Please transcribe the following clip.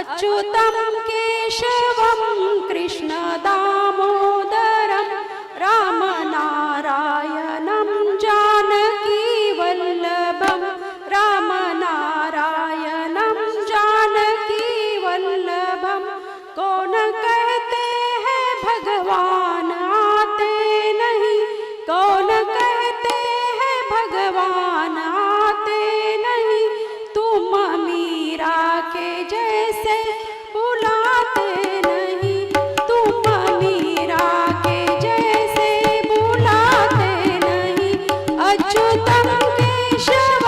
अच्युतं केशवं अच्युतं केशव